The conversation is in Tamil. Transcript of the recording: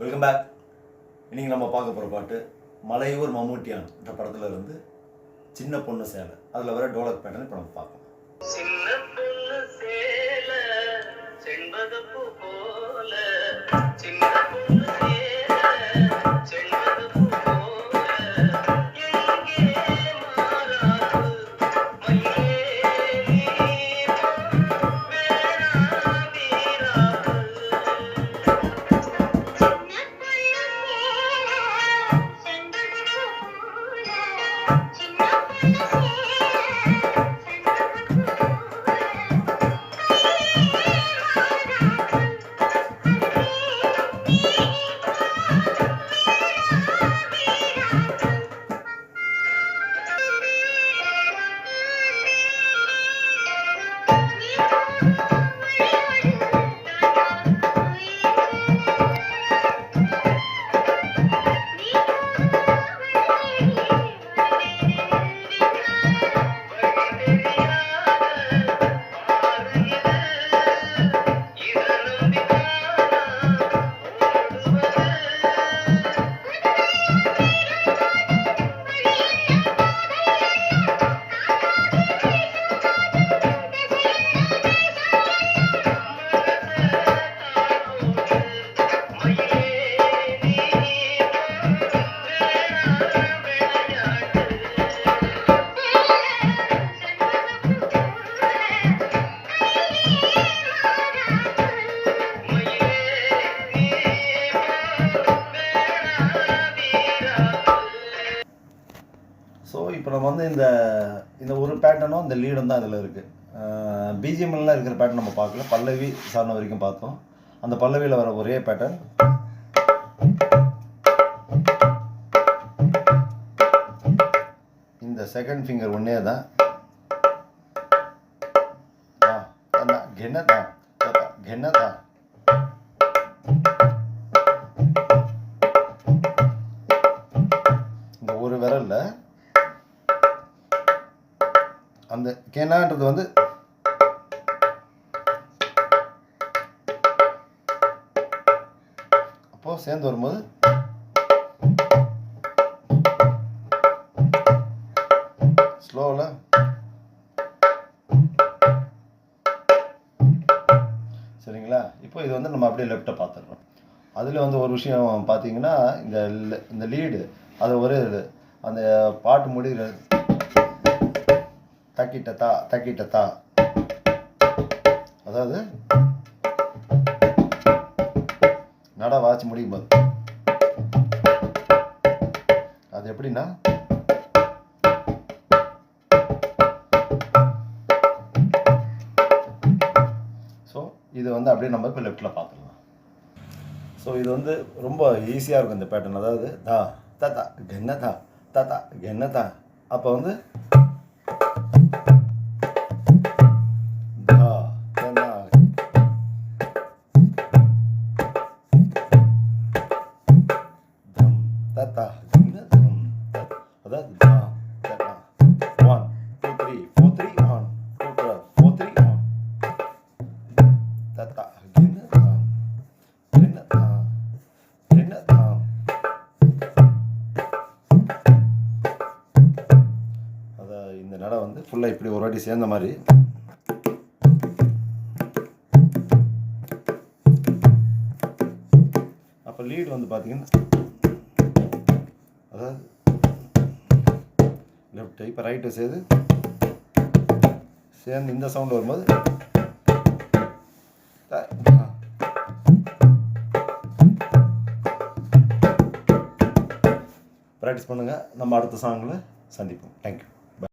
வெல்கம் பேக் இன்றைக்கி நம்ம பார்க்க போகிற பாட்டு மலையூர் மம்முட்டியான் என்ற படத்தில் இருந்து சின்ன பொண்ணு சேலை அதில் வர டோலக் பேட்டர்ன் இப்போ நம்ம பார்க்கலாம். இப்போ நம்ம வந்து இந்த இந்த ஒரு பேட்டர்னும் இந்த லீடும் தான் இதில் இருக்குது பிஜிஎம்எல்லாம் இருக்கிற பேட்டர்ன் நம்ம பார்க்கல. பல்லவி சார்ந்த வரைக்கும் பார்த்தோம். அந்த பல்லவியில் வர ஒரே பேட்டர்ன் இந்த செகண்ட் ஃபிங்கர் ஒன்றே தான். கென்னதா கென்னதா அந்த கேனான்றது வந்து அப்போ சேர்ந்து வரும்போது ஸ்லோவில் சரிங்களா? இப்போ இது வந்து நம்ம அப்படியே லெஃப்ட்டை பார்த்துடுறோம். அதில் வந்து ஒரு விஷயம் பார்த்தீங்கன்னா இந்த இந்த லீடு அது ஒரு இது. அந்த பாட்டு முடிகிற தக்கிட்ட தா அதாவது நட வாசி முடியும் போது. அது எப்படின்னா ஸோ இது வந்து அப்படியே நம்ம இப்போ லெஃப்ட்டில் பார்த்துக்கலாம் ஸோ இது வந்து ரொம்ப ஈஸியாக இருக்கும் இந்த பேட்டர்ன் அதாவது தா தத்தா கென்னதா தத்தா கென்னதா. அப்போ வந்து வந்து ஃபுல்லாக இப்படி ஒரு வாட்டி சேர்ந்த மாதிரி. அப்போ லீடு வந்து பார்த்தீங்கன்னா அதாவது லெஃப்ட் இப்போ ரைட்டு சேர்ந்து சேர்ந்து இந்த சவுண்டு வரும்போது ப்ராக்டிஸ் பண்ணுங்கள் நம்ம அடுத்த சாங்கில் சந்திப்போம். தேங்க்யூ